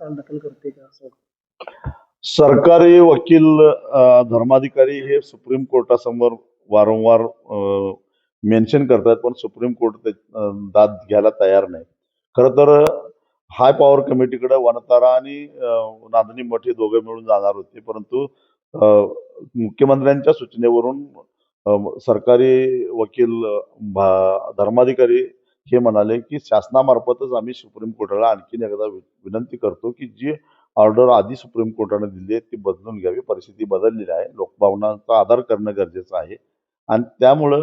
दखल करते का असं? सरकारी वकील धर्माधिकारी हे सुप्रीम कोर्टासमोर वारंवार मेन्शन करतात पण सुप्रीम कोर्ट दाद घ्यायला तयार नाही. खर तर हाय पॉवर कमिटीकडे वनतारा आणि नांदणी मठ हे दोघे मिळून जाणार होते परंतु मुख्यमंत्र्यांच्या सूचनेवरून सरकारी वकील धर्माधिकारी हे म्हणाले की शासनामार्फतच आम्ही सुप्रीम कोर्टाला आणखीन एकदा वि- विनंती करतो की जी ऑर्डर आधी सुप्रीम कोर्टाने दिली आहे ती बदलून घ्यावी. परिस्थिती बदललेली आहे. लोकभावनांचा आधार करणं गरजेचं आहे. आणि त्यामुळं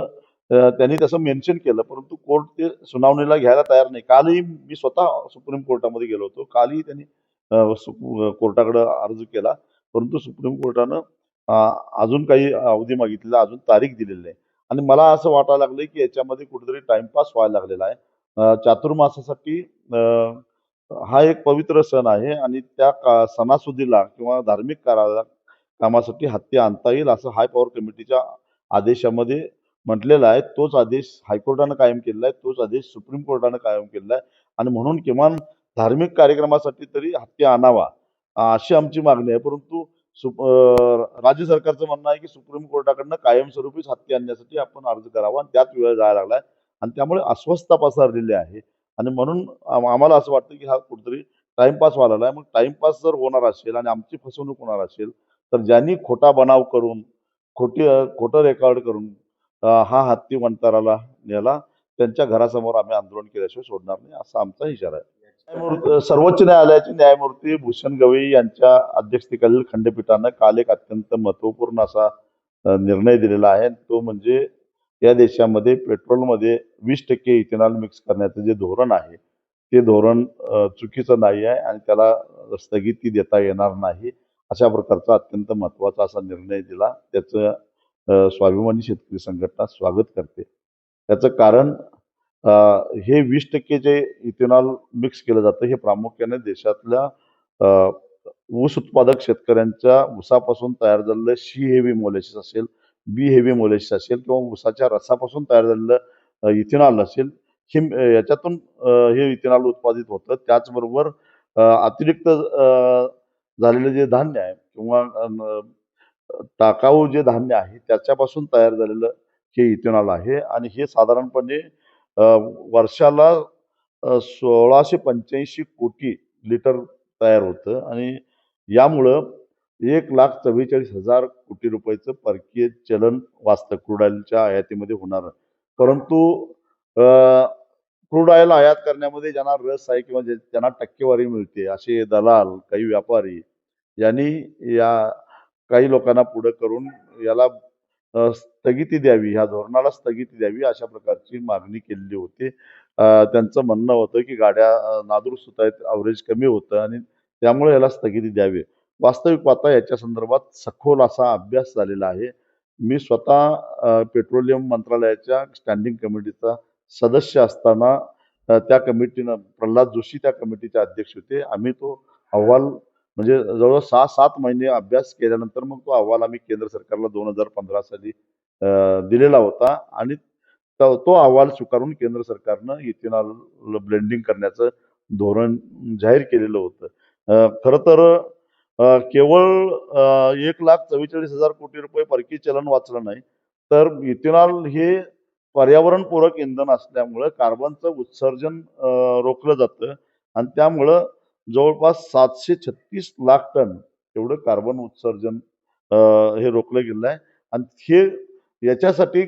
त्यांनी तसं मेन्शन केलं परंतु कोर्ट ते सुनावणीला घ्यायला तयार नाही. कालही मी स्वतः सुप्रीम कोर्टामध्ये गेलो होतो. कालही त्यांनी सु- कोर्टाकडे अर्ज केला. परंतु सुप्रीम कोर्टानं अजून काही अवधी मागितलेला अजून तारीख दिलेली नाही. आणि मला असं वाटायला लागलं की याच्यामध्ये कुठेतरी टाइमपास व्हायला लागलेला आहे. चातुर्मासासाठी हा एक पवित्र सण आहे आणि त्या का सणासुदीला किंवा धार्मिक कारा कामासाठी हत्ती आणता येईल असं हाय पॉवर कमिटीच्या आदेशामध्ये म्हटलेलं आहे. तोच आदेश हायकोर्टानं कायम केलेला आहे. तोच आदेश सुप्रीम कोर्टानं कायम केलेला आहे. आणि म्हणून किमान धार्मिक कार्यक्रमासाठी तरी हत्ती आणावा अशी आमची मागणी आहे. परंतु राज्य सरकारचं म्हणणं आहे की सुप्रीम कोर्टाकडनं कायमस्वरूपीच हत्ती आणण्यासाठी आपण अर्ज करावा आणि त्यात वेळ जायला लागलाय. आणि त्यामुळे अस्वस्थता पसरलेली आहे. आणि म्हणून आम्हाला असं वाटतं की हा कुठेतरी टाइमपास व्हायला आहे मग टाइमपास जर होणार असेल आणि आमची फसवणूक होणार असेल तर ज्यांनी खोटा बनाव करून खोटी खोटं रेकॉर्ड करून हा हत्ती वंताराला नेला त्यांच्या घरासमोर आम्ही आंदोलन केल्याशिवाय सोडणार नाही असा आमचा इशारा आहे. सर्वोच्च न्यायालयाचे न्यायमूर्ती भूषण गवई यांच्या अध्यक्षतेखालील खंडपीठानं काल एक अत्यंत महत्त्वपूर्ण असा निर्णय दिलेला आहे. तो म्हणजे या देशामध्ये पेट्रोलमध्ये वीस टक्के इथेनॉल मिक्स करण्याचं जे धोरण आहे ते धोरण चुकीचं नाही आहे आणि त्याला स्थगिती देता येणार नाही अशा प्रकारचा अत्यंत महत्त्वाचा असा निर्णय दिला. त्याचं स्वाभिमानी शेतकरी संघटना स्वागत करते. त्याचं कारण हे वीस टक्के जे इथेनॉल मिक्स केलं जातं हे प्रामुख्याने देशातल्या ऊस उत्पादक शेतकऱ्यांच्या ऊसापासून तयार झालेलं शी हेवी मोलेसिस असेल बी हेवी मोलेसिस असेल किंवा ऊसाच्या रसापासून तयार झालेलं इथेनॉल असेल हे याच्यातून हे इथेनॉल उत्पादित होतं. त्याचबरोबर अतिरिक्त झालेलं जे धान्य आहे किंवा टाकाऊ जे धान्य आहे त्याच्यापासून तयार झालेलं हे इथेनॉल आहे. आणि हे साधारणपणे वर्षाला सोळाशे पंच्याऐंशी कोटी लिटर तयार होतं आणि यामुळं एक लाख चव्वेचाळीस हजार कोटी रुपयाचं परकीय चलन वाचतं. क्रूड ऑइलच्या आयातीमध्ये होणार. परंतु क्रूड ऑइल आयात करण्यामध्ये ज्यांना रस आहे किंवा ज्यांना टक्केवारी मिळते असे दलाल काही व्यापारी यांनी या काही लोकांना पुढे करून याला स्थगिती द्यावी ह्या धोरणाला स्थगिती द्यावी अशा प्रकारची मागणी केलेली होती. त्यांचं म्हणणं होतं की गाड्या नादुरुस्त होत आहेत अवरेज कमी होतं आणि त्यामुळे याला स्थगिती द्यावी. वास्तविक पाहता याच्या संदर्भात सखोल असा अभ्यास झालेला आहे. मी स्वतः पेट्रोलियम मंत्रालयाच्या स्टँडिंग कमिटीचा सदस्य असताना त्या कमिटीनं प्रल्हाद जोशी त्या कमिटीचे अध्यक्ष होते. आम्ही तो अहवाल म्हणजे जवळ सहा सात महिने अभ्यास केल्यानंतर मग तो अहवाल आम्ही केंद्र सरकारला दोन हजार पंधरा साली दिलेला होता. आणि तो अहवाल स्वीकारून केंद्र सरकारनं इथेनॉल ब्लेंडिंग करण्याचं धोरण जाहीर केलेलं होतं. खरं तर केवळ एक लाख चव्वेचाळीस हजार कोटी रुपये परकीय चलन वाचलं नाही तर इथेनॉल हे पर्यावरणपूरक इंधन असल्यामुळं कार्बनचं उत्सर्जन रोखलं जातं. आणि त्यामुळं जवळपास सातशे छत्तीस लाख टन एवढं कार्बन उत्सर्जन हे रोखलं गेलं आहे. आणि हे याच्यासाठी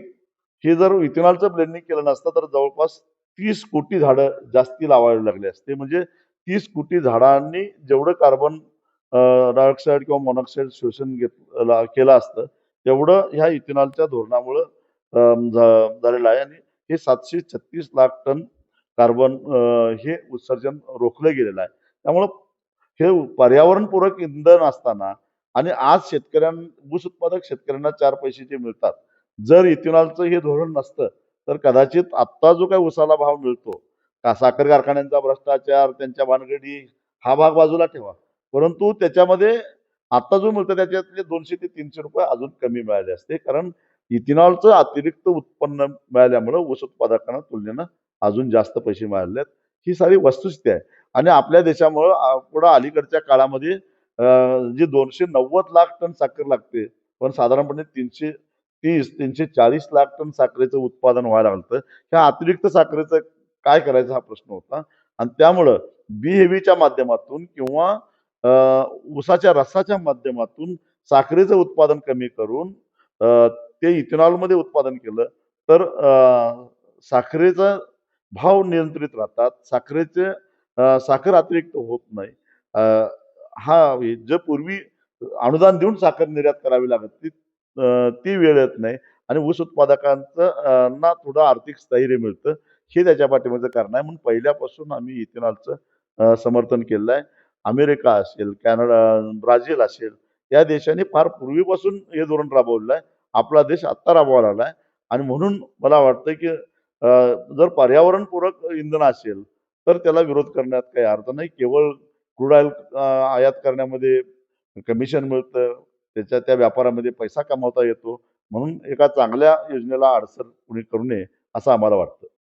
हे जर इथेनॉलचं ब्लेंडिंग केलं नसतं तर जवळपास तीस कोटी झाडं जास्ती लावावी लागली असते. म्हणजे तीस कोटी झाडांनी जेवढं कार्बन डायऑक्साईड किंवा मोनॉक्साईड शोषण घेत केलं असतं तेवढं ह्या इथेनॉलच्या धोरणामुळं झालेलं आहे. आणि हे सातशे छत्तीस लाख टन कार्बन हे उत्सर्जन रोखलं गेलेलं आहे. त्यामुळं हे पर्यावरणपूरक इंधन असताना आणि आज शेतकऱ्यां ऊस उत्पादक शेतकऱ्यांना चार पैसे जे मिळतात जर इथेनॉलचं हे धोरण नसतं तर कदाचित आत्ता जो काही उसाला भाव मिळतो का साखर कारखान्यांचा भ्रष्टाचार त्यांच्या भानगडी हा भाग बाजूला ठेवा. परंतु त्याच्यामध्ये आता जो मिळतो त्याच्यातले दोनशे ते तीनशे रुपये अजून कमी मिळाले असते कारण इथेनॉलचं अतिरिक्त उत्पन्न मिळाल्यामुळं ऊस उत्पादकांना तुलनेनं अजून जास्त पैसे मिळाले आहेत ही सारी वस्तुस्थिती आहे. आणि आपल्या देशामुळं पुढं अलीकडच्या काळामध्ये जी दोनशे नव्वद लाख टन साखर लागते पण साधारणपणे तीनशे तीस तीनशे चाळीस लाख टन साखरेचं उत्पादन व्हायला लागतं ह्या अतिरिक्त साखरेचं काय करायचा हा प्रश्न होता आणि त्यामुळं बी हेवीच्या माध्यमातून किंवा उसाच्या ऊसाच्या रसाच्या माध्यमातून साखरेचं उत्पादन कमी करून ते इथेनॉलमध्ये उत्पादन केलं तर साखरेचा भाव नियंत्रित राहतात. साखरेचे साखर अतिरिक्त होत नाही. हा जे पूर्वी अनुदान देऊन साखर निर्यात करावी लागत ती ती वेळ येत नाही आणि ऊस उत्पादकांचं ना थोडं आर्थिक स्थैर्य मिळतं. हे त्याच्या पाठीमागचं कारण आहे. म्हणून पहिल्यापासून आम्ही इथेनॉलचं समर्थन केलेलं आहे. अमेरिका असेल, कॅनडा, ब्राझील असेल, या देशांनी फार पूर्वीपासून हे धोरण राबवलेलं आहे. आपला देश आत्ता राबवायला आहे आणि म्हणून मला वाटतं, की जर पर्यावरणपूरक इंधन असेल, तर त्याला विरोध करण्यात काही अर्थ नाही. केवळ क्रूड ऑइल आयात करण्यामध्ये कमिशन मिळतं. त्याच्या त्या व्यापारामध्ये पैसा कमावता येतो. म्हणून एका चांगल्या योजनेला अडसर कुणी करू नये, असं आम्हाला वाटतं.